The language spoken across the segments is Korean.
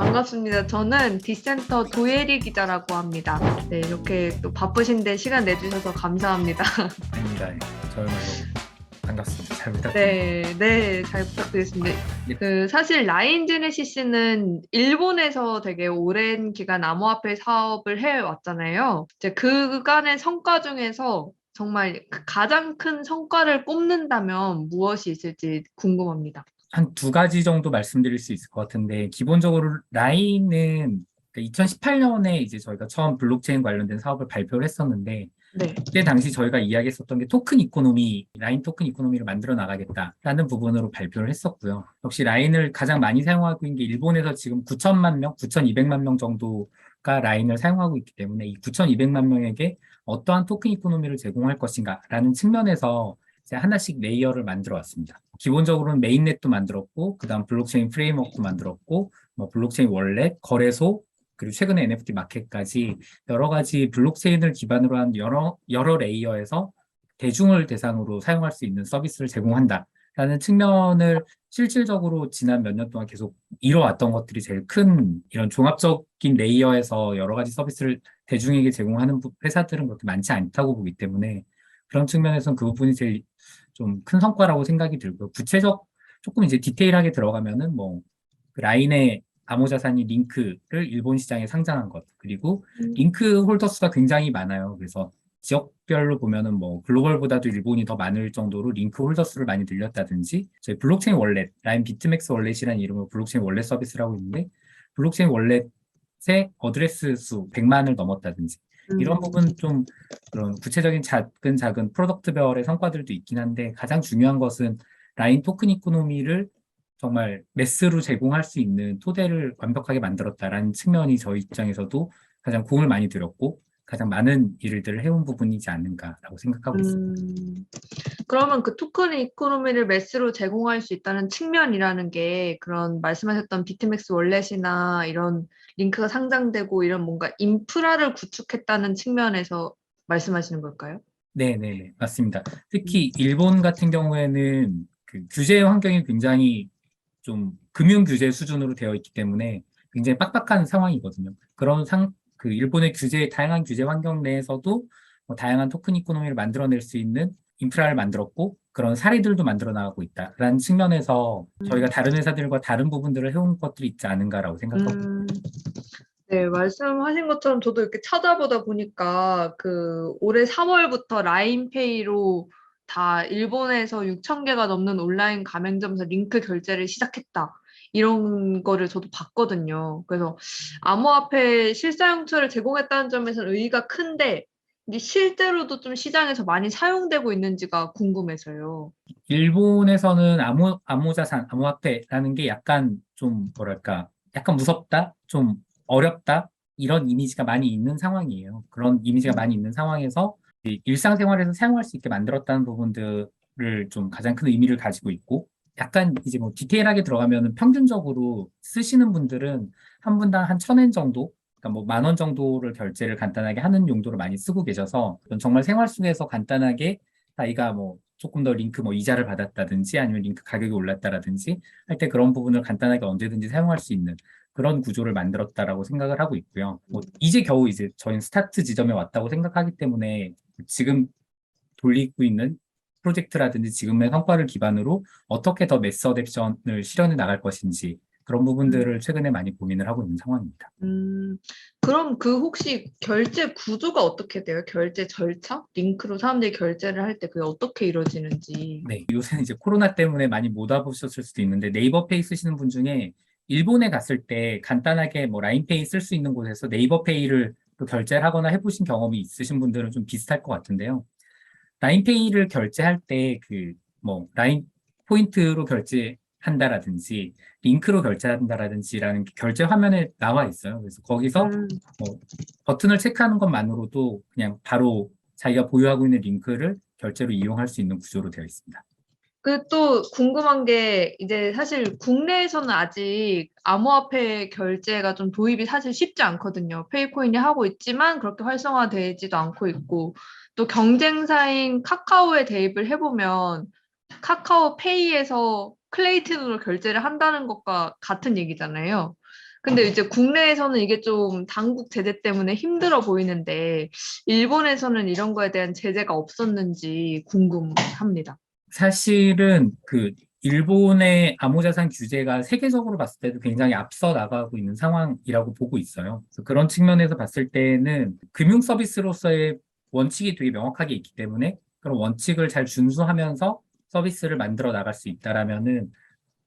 반갑습니다. 저는 디센터 도예리 기자라고 합니다. 네, 이렇게 또 바쁘신데 시간 내주셔서 감사합니다. 아닙니다. 예. 저야말로 반갑습니다. 잘 부탁드립니다. 네, 네, 잘 부탁드리겠습니다. 네. 그 사실 라인 제네시스는 일본에서 되게 오랜 기간 암호화폐 사업을 해 왔잖아요. 이제 그간의 성과 중에서 정말 그 가장 큰 성과를 꼽는다면 무엇이 있을지 궁금합니다. 한 두 가지 정도 말씀드릴 수 있을 것 같은데 기본적으로 라인은 2018년에 이제 저희가 처음 블록체인 관련된 사업을 발표를 했었는데 네, 그때 당시 저희가 이야기했었던 게 토큰 이코노미, 라인 토큰 이코노미를 만들어 나가겠다라는 부분으로 발표를 했었고요. 역시 라인을 가장 많이 사용하고 있는 게 일본에서 지금 9천만 명, 9,200만 명 정도가 라인을 사용하고 있기 때문에 이 9,200만 명에게 어떠한 토큰 이코노미를 제공할 것인가라는 측면에서 하나씩 레이어를 만들어 왔습니다. 기본적으로는 메인넷도 만들었고, 그 다음 블록체인 프레임워크도 만들었고, 뭐 블록체인 월렛, 거래소, 그리고 최근에 NFT 마켓까지 여러 가지 블록체인을 기반으로 한 여러, 여러 레이어에서 대중을 대상으로 사용할 수 있는 서비스를 제공한다라는 측면을 실질적으로 지난 몇 년 동안 계속 이뤄왔던 것들이 제일 큰 이런 종합적인 레이어에서 여러 가지 서비스를 대중에게 제공하는 부- 회사들은 그렇게 많지 않다고 보기 때문에 그런 측면에서는 그 부분이 제일 좀 큰 성과라고 생각이 들고요. 구체적 조금 이제 디테일하게 들어가면은 뭐 그 라인의 암호자산이 링크를 일본 시장에 상장한 것 그리고 음. 링크 홀더 수가 굉장히 많아요. 그래서 지역별로 보면은 뭐 글로벌보다도 일본이 더 많을 정도로 링크 홀더 수를 많이 늘렸다든지 저희 블록체인 월렛, 라인 비트맥스 월렛이라는 이름으로 블록체인 월렛 서비스를 하고 있는데 블록체인 월렛의 어드레스 수 100만을 넘었다든지 이런 음. 부분 좀 그런 구체적인 작은 작은 프로덕트별의 성과들도 있긴 한데 가장 중요한 것은 라인 토큰 이코노미를 정말 매스로 제공할 수 있는 토대를 완벽하게 만들었다라는 측면이 저희 입장에서도 가장 공을 많이 들였고 가장 많은 일들을 해온 부분이지 않는가라고 생각하고 있습니다. 음, 그러면 그 토큰 이코노미를 매스로 제공할 수 있다는 측면이라는 게 그런 말씀하셨던 비트맥스 월렛이나 이런 링크가 상장되고 이런 뭔가 인프라를 구축했다는 측면에서 말씀하시는 걸까요? 네, 네, 네, 맞습니다. 특히 일본 같은 경우에는 그 규제 환경이 굉장히 좀 금융 규제 수준으로 되어 있기 때문에 굉장히 빡빡한 상황이거든요. 그런 상, 그 일본의 규제, 다양한 규제 환경 내에서도 뭐 다양한 토큰 이코노미를 만들어낼 수 있는 인프라를 만들었고 그런 사례들도 만들어 나가고 있다라는 측면에서 저희가 다른 회사들과 다른 부분들을 해온 것들이 있지 않은가라고 생각하고 음, 네, 말씀하신 것처럼 저도 이렇게 찾아보다 보니까 그 올해 3월부터 라인페이로 다 일본에서 6천 개가 넘는 온라인 가맹점에서 링크 결제를 시작했다. 이런 거를 저도 봤거든요. 그래서 암호화폐 실사용처를 제공했다는 점에서는 의의가 큰데 이게 실제로도 좀 시장에서 많이 사용되고 있는지가 궁금해서요. 일본에서는 암호, 암호자산, 암호화폐라는 게 약간 좀 뭐랄까, 약간 무섭다, 좀 어렵다, 이런 이미지가 많이 있는 상황이에요. 그런 이미지가 많이 있는 상황에서 이 일상생활에서 사용할 수 있게 만들었다는 부분들을 좀 가장 큰 의미를 가지고 있고, 약간 이제 뭐 디테일하게 들어가면은 평균적으로 쓰시는 분들은 한 분당 한 천엔 정도, 그러니까 뭐 만 원 정도를 결제를 간단하게 하는 용도로 많이 쓰고 계셔서 정말 생활 속에서 간단하게 자기가 뭐 조금 더 링크 뭐 이자를 받았다든지 아니면 링크 가격이 올랐다라든지 할 때 그런 부분을 간단하게 언제든지 사용할 수 있는 그런 구조를 만들었다라고 생각을 하고 있고요. 뭐 이제 겨우 이제 저희는 스타트 지점에 왔다고 생각하기 때문에 지금 돌리고 있는 프로젝트라든지 지금의 성과를 기반으로 어떻게 더 매스 어댑션을 실현해 나갈 것인지 그런 부분들을 최근에 많이 고민을 하고 있는 상황입니다. 음, 그럼 그 혹시 결제 구조가 어떻게 돼요? 결제 절차? 링크로 사람들이 결제를 할 때 그게 어떻게 이루어지는지. 네, 요새는 이제 코로나 때문에 많이 못 와보셨을 수도 있는데 네이버 페이 쓰시는 분 중에 일본에 갔을 때 간단하게 뭐 라인페이 쓸 수 있는 곳에서 네이버 페이를 또 결제를 하거나 해보신 경험이 있으신 분들은 좀 비슷할 것 같은데요. 라인페이를 결제할 때 그 뭐 라인 포인트로 결제 한다라든지 링크로 결제한다라든지라는 게 결제 화면에 나와 있어요. 그래서 거기서 음, 뭐 버튼을 체크하는 것만으로도 그냥 바로 자기가 보유하고 있는 링크를 결제로 이용할 수 있는 구조로 되어 있습니다. 그 또 궁금한 게 이제 사실 국내에서는 아직 암호화폐 결제가 좀 도입이 사실 쉽지 않거든요. 페이코인이 하고 있지만 그렇게 활성화되지도 않고 있고 또 경쟁사인 카카오에 대입을 해보면 카카오페이에서 클레이튼으로 결제를 한다는 것과 같은 얘기잖아요. 근데 이제 국내에서는 이게 좀 당국 제재 때문에 힘들어 보이는데 일본에서는 이런 거에 대한 제재가 없었는지 궁금합니다. 사실은 그 일본의 암호자산 규제가 세계적으로 봤을 때도 굉장히 앞서 나가고 있는 상황이라고 보고 있어요. 그런 측면에서 봤을 때는 금융 서비스로서의 원칙이 되게 명확하게 있기 때문에 그런 원칙을 잘 준수하면서 서비스를 만들어 나갈 수 있다라면은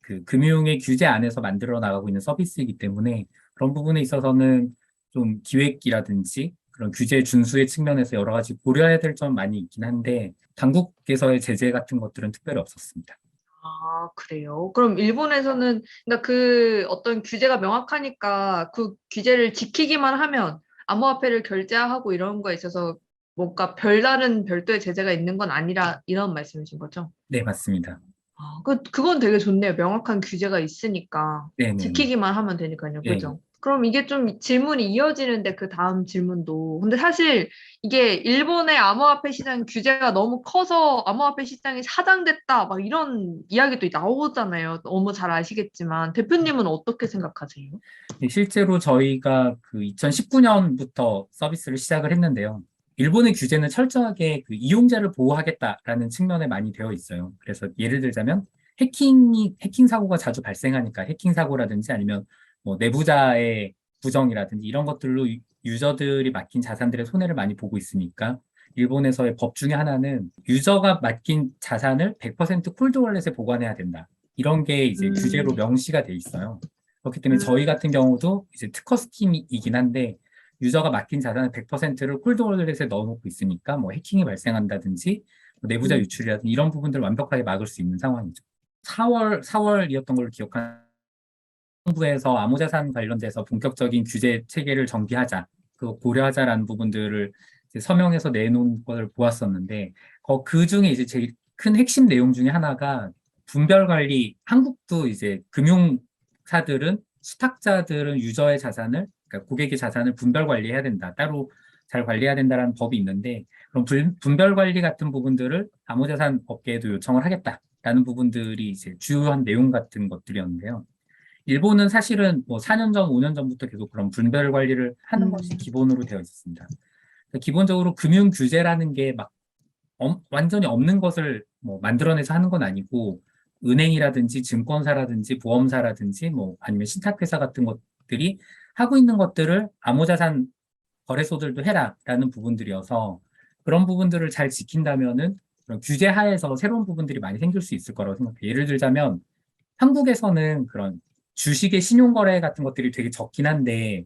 그 금융의 규제 안에서 만들어 나가고 있는 서비스이기 때문에 그런 부분에 있어서는 좀 기획이라든지 그런 규제 준수의 측면에서 여러 가지 고려해야 될 점 많이 있긴 한데 당국에서의 제재 같은 것들은 특별히 없었습니다. 아, 그래요? 그럼 일본에서는 그러니까 그 어떤 규제가 명확하니까 그 규제를 지키기만 하면 암호화폐를 결제하고 이런 거에 있어서 뭔가 별다른 별도의 제재가 있는 건 아니라 이런 말씀이신 거죠? 네, 맞습니다. 아, 그, 그건 되게 좋네요. 명확한 규제가 있으니까 네, 네. 지키기만 하면 되니까요. 예. 그죠? 그럼 이게 좀 질문이 이어지는데 그 다음 질문도. 근데 사실 이게 일본의 암호화폐 시장 규제가 너무 커서 암호화폐 시장이 사장됐다. 막 이런 이야기도 나오잖아요. 너무 잘 아시겠지만. 대표님은 어떻게 생각하세요? 네, 실제로 저희가 그 2019년부터 서비스를 시작을 했는데요. 일본의 규제는 철저하게 그 이용자를 보호하겠다라는 측면에 많이 되어 있어요. 그래서 예를 들자면 해킹이 해킹 사고가 자주 발생하니까 해킹 사고라든지 아니면 뭐 내부자의 부정이라든지 이런 것들로 유- 유저들이 맡긴 자산들의 손해를 많이 보고 있으니까 일본에서의 법 중에 하나는 유저가 맡긴 자산을 100% 콜드 월렛에 보관해야 된다. 이런 게 이제 음. 규제로 명시가 돼 있어요. 그렇기 때문에 음. 저희 같은 경우도 이제 특허 스킴이긴 한데 유저가 맡긴 자산의 100%를 콜드 월렛에 넣어놓고 있으니까 뭐 해킹이 발생한다든지 뭐 내부자 음. 유출이라든지 이런 부분들을 완벽하게 막을 수 있는 상황이죠. 4월 4월이었던 걸로 기억하는 정부에서 암호자산 관련돼서 본격적인 규제 체계를 정비하자, 그 고려하자라는 부분들을 서명해서 내놓은 걸 보았었는데, 어, 그 중에 이제 제일 큰 핵심 내용 중에 하나가 분별 관리, 한국도 이제 금융사들은 수탁자들은 유저의 자산을, 그러니까 고객의 자산을 분별 관리해야 된다. 따로 잘 관리해야 된다라는 법이 있는데, 그럼 분, 분별 관리 같은 부분들을 암호자산 업계에도 요청을 하겠다라는 부분들이 이제 주요한 내용 같은 것들이었는데요. 일본은 사실은 뭐 4년 전, 5년 전부터 계속 그런 분별 관리를 하는 음. 것이 기본으로 되어 있었습니다. 그러니까 기본적으로 금융 규제라는 게막 완전히 없는 것을 뭐 만들어내서 하는 건 아니고 은행이라든지 증권사라든지 보험사라든지 뭐 아니면 신탁회사 같은 것들이 하고 있는 것들을 암호자산 거래소들도 해라라는 부분들이어서 그런 부분들을 잘 지킨다면은 그런 규제 하에서 새로운 부분들이 많이 생길 수 있을 거라고 생각해요. 예를 들자면 한국에서는 그런 주식의 신용거래 같은 것들이 되게 적긴 한데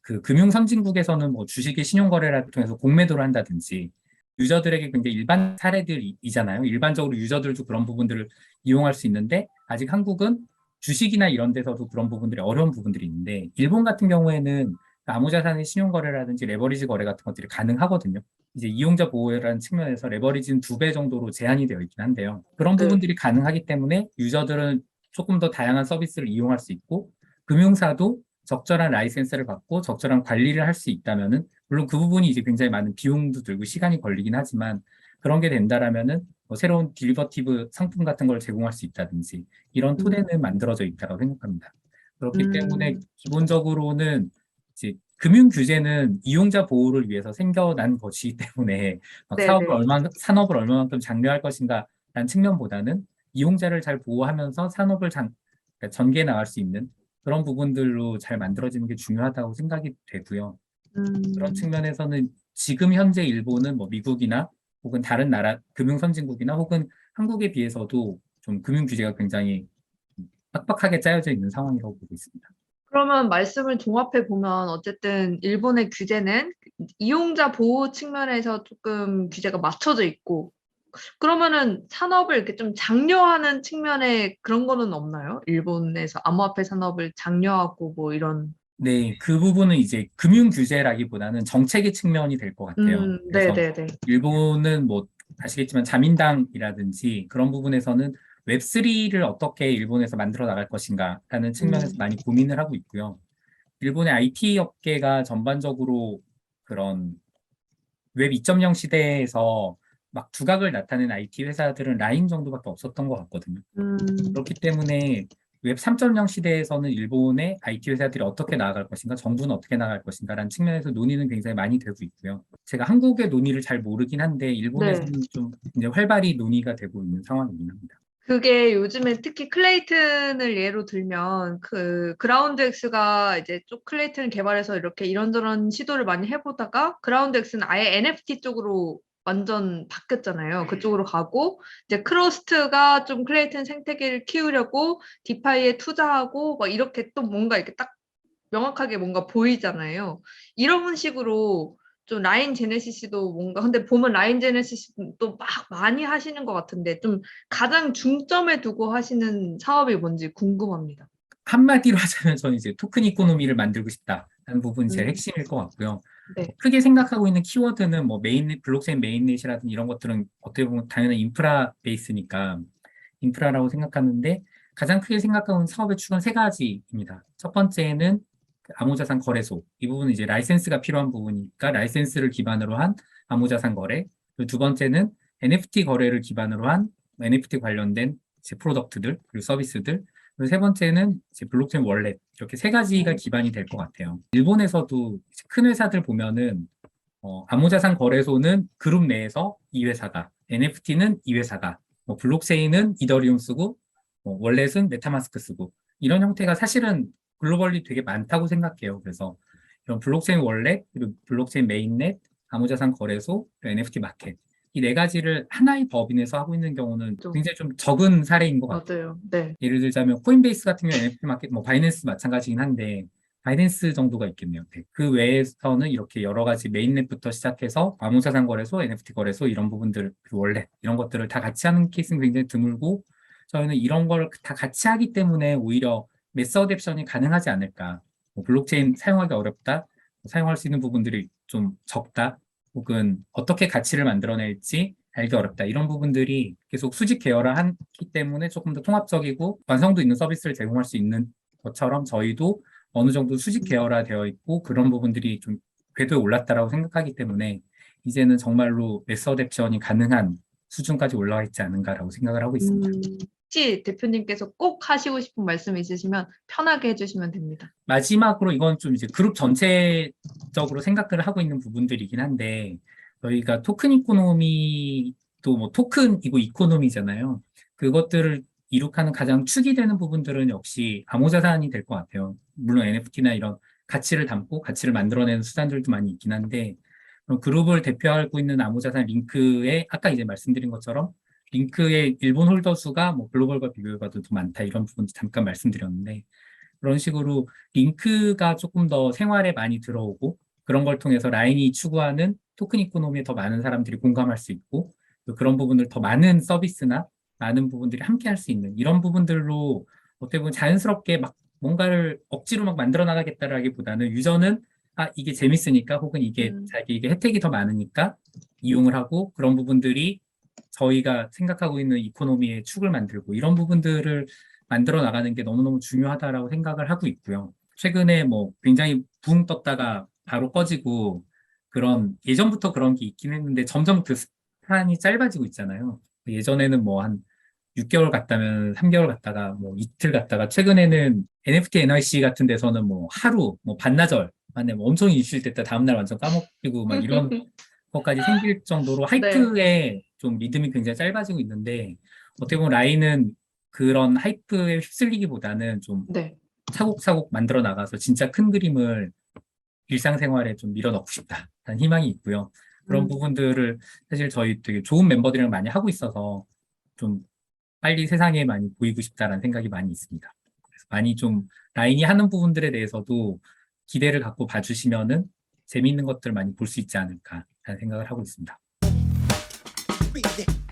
그 금융 선진국에서는 뭐 주식의 신용거래를 통해서 공매도를 한다든지 유저들에게 굉장히 일반 사례들이잖아요. 일반적으로 유저들도 그런 부분들을 이용할 수 있는데 아직 한국은 주식이나 이런 데서도 그런 부분들이 어려운 부분들이 있는데 일본 같은 경우에는 암호자산의 신용거래라든지 레버리지 거래 같은 것들이 가능하거든요. 이제 이용자 보호라는 측면에서 레버리지는 두 배 정도로 제한이 되어 있긴 한데요. 그런 네. 부분들이 가능하기 때문에 유저들은 조금 더 다양한 서비스를 이용할 수 있고 금융사도 적절한 라이센스를 받고 적절한 관리를 할 수 있다면은 물론 그 부분이 이제 굉장히 많은 비용도 들고 시간이 걸리긴 하지만 그런 게 된다라면은 뭐 새로운 딜버티브 상품 같은 걸 제공할 수 있다든지 이런 토대는 만들어져 있다고 생각합니다. 그렇기 음. 때문에 기본적으로는 이제 금융 규제는 이용자 보호를 위해서 생겨난 것이기 때문에 막 네네. 사업을 얼마 산업을 얼마만큼 장려할 것인가라는 측면보다는 이용자를 잘 보호하면서 산업을 장, 그러니까 전개해 나갈 수 있는 그런 부분들로 잘 만들어지는 게 중요하다고 생각이 되고요. 음, 그런 측면에서는 지금 현재 일본은 뭐 미국이나 혹은 다른 나라 금융 선진국이나 혹은 한국에 비해서도 좀 금융 규제가 굉장히 빡빡하게 짜여져 있는 상황이라고 보고 있습니다. 그러면 말씀을 종합해 보면 어쨌든 일본의 규제는 이용자 보호 측면에서 조금 규제가 맞춰져 있고 그러면은 산업을 이렇게 좀 장려하는 측면에 그런 거는 없나요? 일본에서 암호화폐 산업을 장려하고 뭐 이런 네, 그 부분은 이제 금융 규제라기보다는 정책의 측면이 될 것 같아요. 음, 그래서 네네네. 일본은 뭐 아시겠지만 자민당이라든지 그런 부분에서는 웹3를 어떻게 일본에서 만들어 나갈 것인가라는 측면에서 음. 많이 고민을 하고 있고요. 일본의 IT 업계가 전반적으로 그런 웹 2.0 시대에서 막 두각을 나타낸 IT 회사들은 라인 정도밖에 없었던 것 같거든요. 음, 그렇기 때문에 웹 3.0 시대에서는 일본의 IT 회사들이 어떻게 나아갈 것인가, 정부는 어떻게 나아갈 것인가라는 측면에서 논의는 굉장히 많이 되고 있고요. 제가 한국의 논의를 잘 모르긴 한데 일본에서는 좀 이제 활발히 논의가 되고 있는 상황이긴 합니다. 그게 요즘에 특히 클레이튼을 예로 들면 그 그라운드엑스가 이제 쪽 클레이튼을 개발해서 이렇게 이런저런 시도를 많이 해보다가 그라운드엑스는 아예 NFT 쪽으로 완전 바뀌었잖아요. 그쪽으로 가고 이제 크로스트가 좀 클레이튼 생태계를 키우려고 디파이에 투자하고 막 이렇게 또 뭔가 이렇게 딱 명확하게 뭔가 보이잖아요. 이런 식으로 좀 라인 제네시스도 뭔가 근데 보면 라인 제네시스도 막 많이 하시는 것 같은데 좀 가장 중점에 두고 하시는 사업이 뭔지 궁금합니다. 한마디로 하자면 저는 이제 토큰 이코노미를 만들고 싶다라는 부분이 제일 음. 핵심일 것 같고요. 네. 크게 생각하고 있는 키워드는 뭐 메인 블록체인 메인넷이라든지 이런 것들은 어떻게 보면 당연히 인프라 베이스니까 인프라라고 생각하는데 가장 크게 생각하고 있는 사업의 축은 세 가지입니다. 첫 번째는 그 암호자산 거래소. 이 부분은 이제 라이센스가 필요한 부분이니까 라이센스를 기반으로 한 암호자산 거래. 그리고 두 번째는 NFT 거래를 기반으로 한 NFT 관련된 이제 프로덕트들 그리고 서비스들. 세 번째는 이제 블록체인 월렛. 이렇게 세 가지가 기반이 될 것 같아요. 일본에서도 큰 회사들 보면은 어, 암호자산 거래소는 그룹 내에서 이 회사다. NFT는 이 회사다. 뭐 블록체인은 이더리움 쓰고 뭐 월렛은 메타마스크 쓰고 이런 형태가 사실은 글로벌리 되게 많다고 생각해요. 그래서 이런 블록체인 월렛, 그리고 블록체인 메인넷, 암호자산 거래소, NFT 마켓 이 네 가지를 하나의 법인에서 하고 있는 경우는 좀- 굉장히 좀 적은 사례인 것 같아요. 맞아요. 네. 예를 들자면 코인베이스 같은 경우 NFT 마켓, 뭐 바이낸스 마찬가지긴 한데 바이낸스 정도가 있겠네요. 네. 그 외에서는 이렇게 여러 가지 메인넷부터 시작해서 암호자산 거래소, NFT 거래소 이런 부분들, 월렛 이런 것들을 다 같이 하는 케이스는 굉장히 드물고 저희는 이런 걸 다 같이 하기 때문에 오히려 매스 어댑션이 가능하지 않을까. 뭐 블록체인 사용하기 어렵다, 사용할 수 있는 부분들이 좀 적다, 혹은 어떻게 가치를 만들어낼지 알기 어렵다. 이런 부분들이 계속 수직 계열화 하기 때문에 조금 더 통합적이고 완성도 있는 서비스를 제공할 수 있는 것처럼 저희도 어느 정도 수직 계열화 되어 있고 그런 부분들이 좀 궤도에 올랐다라고 생각하기 때문에 이제는 정말로 매스 어댑션이 가능한 수준까지 올라와 있지 않은가라고 생각을 하고 있습니다. 음, 혹시 대표님께서 꼭 하시고 싶은 말씀 있으시면 편하게 해주시면 됩니다. 마지막으로 이건 좀 이제 그룹 전체적으로 생각을 하고 있는 부분들이긴 한데 저희가 토큰 이코노미도 뭐 토큰이고 이코노미잖아요. 그것들을 이룩하는 가장 축이 되는 부분들은 역시 암호자산이 될 것 같아요. 물론 NFT나 이런 가치를 담고 가치를 만들어내는 수단들도 많이 있긴 한데 그룹을 대표하고 있는 암호자산 링크에 아까 이제 말씀드린 것처럼 링크의 일본 홀더 수가 뭐 글로벌과 비교해봐도 더 많다 이런 부분 잠깐 말씀드렸는데 그런 식으로 링크가 조금 더 생활에 많이 들어오고 그런 걸 통해서 라인이 추구하는 토큰 이코노미에 더 많은 사람들이 공감할 수 있고 또 그런 부분을 더 많은 서비스나 많은 부분들이 함께 할 수 있는 이런 부분들로 어떻게 보면 자연스럽게 막 뭔가를 억지로 막 만들어 나가겠다라기보다는 유저는 아 이게 재밌으니까 혹은 이게 음. 자기 이게 혜택이 더 많으니까 이용을 하고 그런 부분들이 저희가 생각하고 있는 이코노미의 축을 만들고 이런 부분들을 만들어 나가는 게 너무너무 중요하다라고 생각을 하고 있고요. 최근에 뭐 굉장히 붕 떴다가 바로 꺼지고 그런 예전부터 그런 게 있긴 했는데 점점 그 스판이 짧아지고 있잖아요. 예전에는 뭐 한 6개월 갔다면 3개월 갔다가 뭐 이틀 갔다가 최근에는 NFT NYC 같은 데서는 뭐 하루, 뭐 반나절 만에 뭐 엄청 이슈일 때 다음날 완전 까먹히고 막 이런 것까지 생길 정도로 하이프에 좀 믿음이 굉장히 짧아지고 있는데 어떻게 보면 라인은 그런 하이프에 휩쓸리기보다는 좀 네. 차곡차곡 만들어 나가서 진짜 큰 그림을 일상생활에 좀 밀어넣고 싶다라는 희망이 있고요. 그런 음. 부분들을 사실 저희 되게 좋은 멤버들이랑 많이 하고 있어서 좀 빨리 세상에 많이 보이고 싶다라는 생각이 많이 있습니다. 그래서 많이 좀 라인이 하는 부분들에 대해서도 기대를 갖고 봐주시면은 재미있는 것들 많이 볼 수 있지 않을까라는 생각을 하고 있습니다. freak.